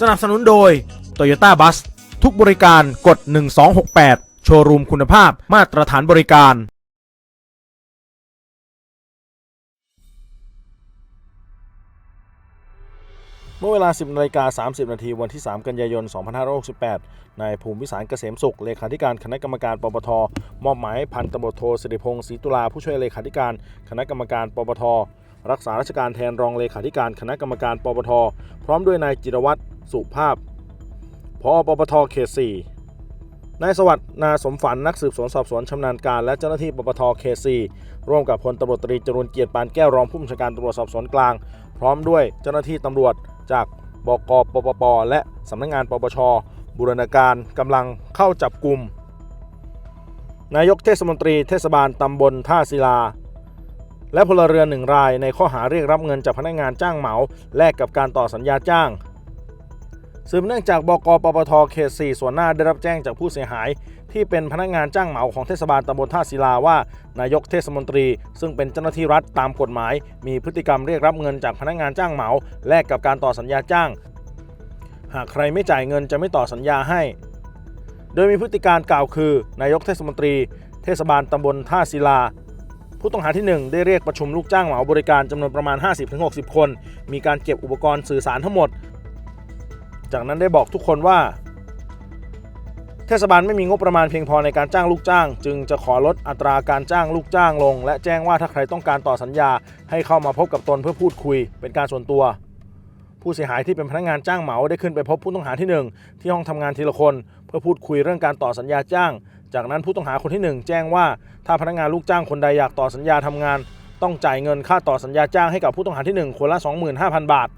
สนับสนุนโดย Toyota Bus ทุกบริการกด 1268 โชว์รูมคุณภาพมาตรฐานบริการ เมื่อเวลา 10นาฬิกา30 นาทีวันที่ 3 กันยายน 2568 นายภูมิวิสารเกษมสุข เลขาธิการคณะกรรมการปปท มอบหมายให้พันตำรวจโทสิริพงศ์ศรีตุลาผู้ช่วยเลขาธิการ คณะกรรมการปปท รักษาราชการแทนรองเลขาธิการคณะกรรมการปปท พร้อมด้วยนายจิรวัตรสุภาพพอปปทเขต 4 นายสวัสดิ์นาสมฝันนักสืบสวนสอบสวนชำนาญการและเจ้าหน้าที่ปปทเขต 4 ร่วมกับพลตำรวจตรีจรูนเกียรติปานแก้วรองผู้บัญชาการตำรวจสอบสวนกลาง พร้อมด้วยเจ้าหน้าที่ตำรวจจากบกปปป และสำนักงงานปปชบูรณาการกำลังเข้าจับกลุ่มนายกเทศมนตรีเทศบาลตำบลท่าศิลา และพลเรือนหนึ่งรายในข้อหาเรียกรับเงินจากพนักงานจ้างเหมา แลกกับการต่อสัญญาจ้างสืบเนื่องจากบกปปทเขต4ส่วนหน้าได้รับแจ้งจากผู้เสียหาย ที่เป็นพนักงานจ้างเหมาของเทศบาลตำบลท่าศิลาว่า นายกเทศมนตรี ซึ่งเป็นเจ้าหน้าที่รัฐตามกฎหมาย มีพฤติกรรมเรียกรับเงินจากพนักงานจ้างเหมา แลกกับการต่อสัญญาจ้าง หากใครไม่จ่ายเงินจะไม่ต่อสัญญาให้ โดยมีพฤติการกล่าวคือ นายกเทศมนตรี เทศบาลตำบลท่าศิลา ผู้ต้องหาที่ 1 ได้เรียกประชุมลูกจ้างเหมาบริการจำนวนประมาณ 50-60 คน มีการเก็บอุปกรณ์สื่อสารทั้งหมด จากนั้นได้บอกทุกคนว่า เทศบาลไม่มีงบประมาณเพียงพอในการจ้างลูกจ้าง จึงจะขอลดอัตราการจ้างลูกจ้างลง และแจ้งว่าถ้าใครต้องการต่อสัญญา ให้เข้ามาพบกับตนเพื่อพูดคุย เป็นการส่วนตัว ผู้เสียหายที่เป็นพนักงานจ้างเหมาได้ขึ้นไปพบผู้ต้องหาที่ 1 ที่ห้องทำงานทีละคน เพื่อพูดคุยเรื่องการต่อสัญญาจ้าง จากนั้นผู้ต้องหาคนที่ 1 แจ้งว่า ถ้าพนักงานลูกจ้างคนใดอยากต่อสัญญาทำงาน ต้องจ่ายเงินค่าต่อสัญญาจ้างให้กับผู้ต้องหาที่ 1 คนละ 25,000 บาท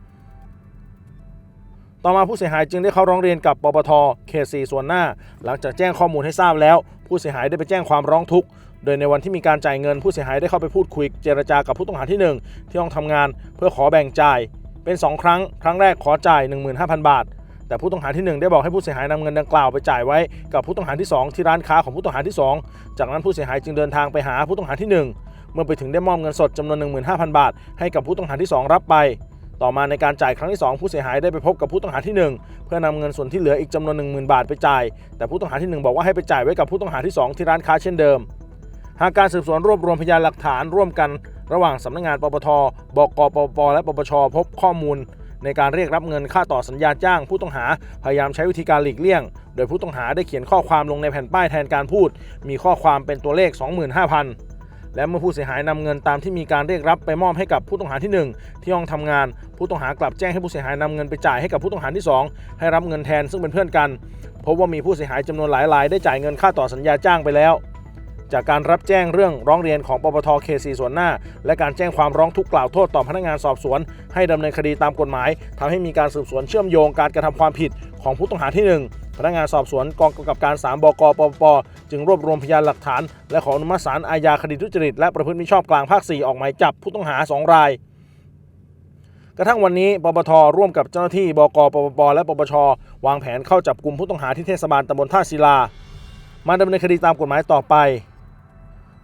ต่อมาผู้เสียหายจึงได้เข้าร้องเรียนกับปปทเขต4ส่วนหน้า หลังจากแจ้งข้อมูลให้ทราบแล้ว ผู้เสียหายได้ไปแจ้งความร้องทุกข์โดยในวันที่มีการจ่ายเงินผู้เสียหายได้เข้าไปพูดคุยเจรจากับผู้ต้องหาที่ 1 ที่ห้องทำงาน เพื่อขอแบ่งจ่าย เป็น 2 ครั้ง ครั้งแรกขอจ่าย 15,000 บาท แต่ผู้ต้องหาที่ 1 ได้บอกให้ผู้เสียหายนำเงินดังกล่าวไปจ่ายไว้กับผู้ต้องหาที่ 2 ที่ร้านค้าของผู้ต้องหาที่ 2 จากนั้นผู้เสียหายจึงเดินทางไปหาผู้ต้องหาที่ 1 เมื่อไปถึงได้มอบเงินสดจำนวน 15,000 บาท ให้กับผู้ต้องหาที่ 2 รับไป ต่อมาในการจ่ายครั้งที่ 2 ผู้เสียหายได้ไปพบกับผู้ต้องหาที่ 1 เพื่อนำเงินส่วนที่เหลืออีกจำนวน 10,000 บาทไปจ่าย แต่ผู้ต้องหาที่ 1 บอกว่าให้ไปจ่ายไว้กับผู้ต้องหาที่ 2 ที่ร้านค้าเช่นเดิม หากการสืบสวนรวบรวมพยานหลักฐานร่วมกัน ระหว่างสำนักงานปปทบกปปและปปชพบข้อมูล ในการเรียกรับเงินค่าต่อสัญญาจ้าง ผู้ต้องหาพยายามใช้วิธีการหลีกเลี่ยง โดยผู้ต้องหาได้เขียนข้อความลงในแผ่นป้ายแทนการพูด มีข้อความเป็นตัวเลข 25,000และเมื่อผู้เสียหายนำเงินตามที่มีการเรียกรับไปมอบให้กับผู้ต้องหาที่ 1 ที่ห้องทำงาน ผู้ต้องหากลับแจ้งให้ผู้เสียหายนำเงินไปจ่ายให้กับผู้ต้องหาที่ 2 ให้รับเงินแทนซึ่งเป็นเพื่อนกันพบว่ามีผู้เสียหายจำนวนหลายรายได้จ่ายเงินค่าต่อสัญญาจ้างไปแล้ว จากการรับแจ้งเรื่องร้องเรียนของปปทเคสีส่วนหน้า และการแจ้งความร้องทุกข์กล่าวโทษต่อพนักงานสอบสวน ให้ดำเนินคดีตามกฎหมายทำให้มีการสืบสวนเชื่อมโยงการกระทำความผิดของผู้ต้องหาที่ 1พนักงานสอบสวนกองกำกับการ 3 บกปปจึงรวบรวมพยานหลักฐาน และขออนุมัติศาลอาญาคดีทุจริตและประพฤติมิชอบกลางภาค 4 ออกหมายจับผู้ต้องหา 2 ราย กระทั่งวันนี้ปปทร่วมกับเจ้าหน้าที่บกปปปและปปช วางแผนเข้าจับกลุ่มผู้ต้องหาที่เทศบาลตำบลท่าศิลา มาดำเนินคดีตามกฎหมายต่อไป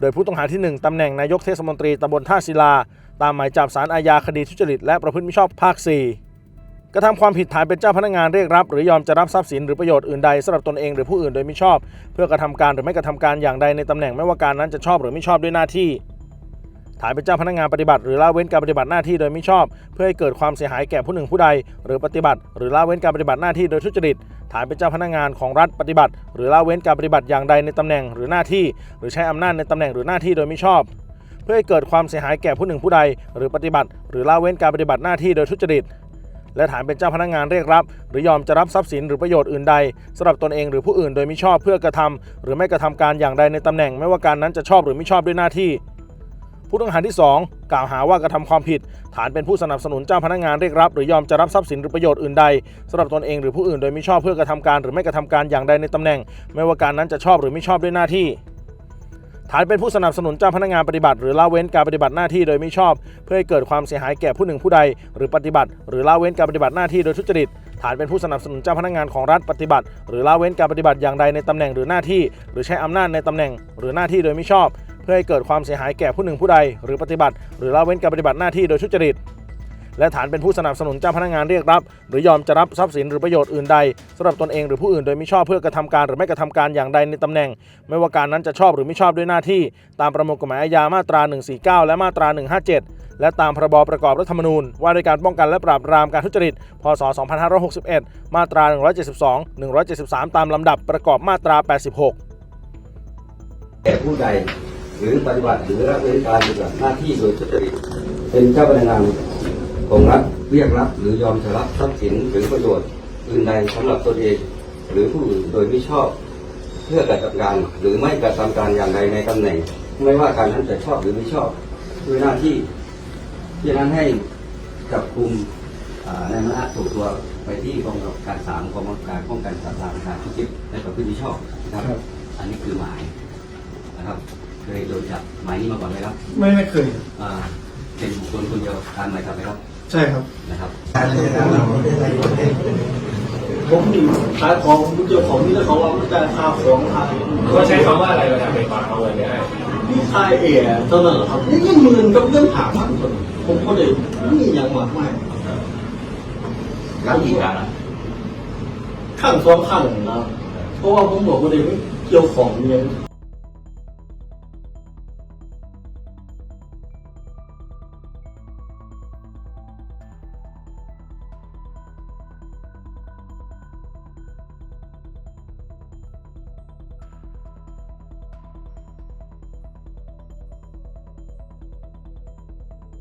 ดยผู้ต้องหาที่ 1ตำแหน่งนายกเทศมนตรีตำบลท่าศิลา ตามหมายจับสารอาญาคดีทุจริตและประพฤติมิชอบภาค 4 กระทำความผิดฐานเป็นเจ้าพนักงานเรียกรับ หรือยอมจะรับทรัพย์สินหรือประโยชน์อื่นใดสำหรับตนเองหรือผู้อื่นโดยมิชอบ เพื่อกระทำการหรือไม่กระทำการอย่างใดในตำแหน่งไม่ว่าการนั้นจะชอบหรือไม่ชอบด้วยหน้าที่ ฐานเป็นเจ้าพนักงานปฏิบัติหรือละเว้นการปฏิบัติหน้าที่โดยมิชอบ เพื่อให้เกิดความเสียหายแก่ผู้หนึ่งผู้ใด หรือปฏิบัติ หรือละเว้นการปฏิบัติหน้าที่โดยทุจริต ฐานเป็นเจ้าพนักงานของรัฐปฏิบัติ หรือละเว้นการปฏิบัติอย่างใดในตำแหน่งหรือหน้าที่ หรือใช้อำนาจในตำแหน่งหรือหน้าที่โดยมิชอบ เพื่อให้เกิดความเสียหายแก่ผู้หนึ่งผู้ใด หรือปฏิบัติ หรือละเว้นการปฏิบัติหน้าที่โดยทุจริตและฐานเป็นเจ้าพนักงานเรียกรับ หรือยอมจะรับทรัพย์สินหรือประโยชน์อื่นใดสำหรับตนเองหรือผู้อื่นโดยมิชอบเพื่อกระทำหรือไม่กระทำการอย่างใดในตำแหน่ง ไม่ว่าการนั้นจะชอบหรือไม่ชอบด้วยหน้าที่ ผู้ต้องหาที่ 2 กล่าวหาว่ากระทำความผิด ฐานเป็นผู้สนับสนุนเจ้าพนักงานเรียกรับ หรือยอมจะรับทรัพย์สินหรือประโยชน์อื่นใดสำหรับตนเองหรือผู้อื่นโดยมิชอบเพื่อกระทำการหรือไม่กระทำการอย่างใดในตำแหน่ง ไม่ว่าการนั้นจะชอบหรือไม่ชอบด้วยหน้าที่ฐานเป็นผู้สนับสนุนเจ้าพนักงานปฏิบัติ หรือละเว้นการปฏิบัติหน้าที่โดยไม่ชอบ เพื่อให้เกิดความเสียหายแก่ผู้หนึ่งผู้ใด หรือปฏิบัติ หรือละเว้นการปฏิบัติหน้าที่โดยทุจริต ฐานเป็นผู้สนับสนุนเจ้าพนักงานของรัฐปฏิบัติ หรือละเว้นการปฏิบัติอย่างใดในตำแหน่งหรือหน้าที่ หรือใช้อำนาจในตำแหน่ง หรือหน้าที่โดยไม่ชอบ เพื่อให้เกิดความเสียหายแก่ผู้หนึ่งผู้ใด หรือปฏิบัติ หรือละเว้นการปฏิบัติหน้าที่โดยทุจริต และฐานเป็นผู้สนับสนุนเจ้าพนักงานเรียกรับ หรือยอมจะรับทรัพย์สินหรือประโยชน์อื่นใดสำหรับตนเองหรือผู้อื่นโดยมิชอบเพื่อกระทำการหรือไม่กระทำการอย่างใดในตำแหน่ง ไม่ว่าการนั้นจะชอบหรือไม่ชอบด้วยหน้าที่ ตามประมวลกฎหมายอาญามาตรา 149 และมาตรา 157 และตามพรบประกอบรัฐธรรมนูญ ว่าด้วยการป้องกันและปราบปรามการทุจริต พศ 2561 มาตรา 172 173 ตามลำดับประกอบมาตรา 86แก่ผู้ใด รือปฏิบัติหรือรับราชการปฏิบัติหน้าที่โดยทุจริตเป็นเจ้าพนักงานของรัฐเรียกรับ หรือยอมจะรับทรัพย์สินหรือประโยชน์อื่นใดสำหรับตนเอง หรือผู้อื่นโดยไม่ชอบเพื่อกระทำการหรือไม่กระทำการอย่างใดในตำแหน่ง ไม่ว่าการนั้นจะชอบหรือไม่ชอบด้วยหน้าที่ที่นั้นให้จับกลุ่มอ่าในมณะส่งตัวไปที่กองกำกับการสามกองกำการป้องกันปราบปราการทุจริตและประพฤติมิชอบนะครับ อันนี้คือหมายนะครับ เคยโดนจับหมายนี้มาก่อนไหมครับไม่ไม่เคย อ่าเป็นบุคคลคนเดียวตามหมายจับไหมครับ ใช่ครับ นะครับ ผมอยู่ขายของผมเจ้าของนี่แล้วเขาเอาแต่ค่าของขายก็ใช้คำว่าอะไรเวลาไปฝากเอาเงินเนี่ยนี่ขายเอ๋เท่านั้นเหรอครับนี่ยังหมื่นกับเรื่องหาพันคนผมก็เลยนี่ยังมากมายรับกี่ครั้งข้างสองข้างนะเพราะว่าผมบอกว่าเดี๋ยวเกี่ยวของเนี่ย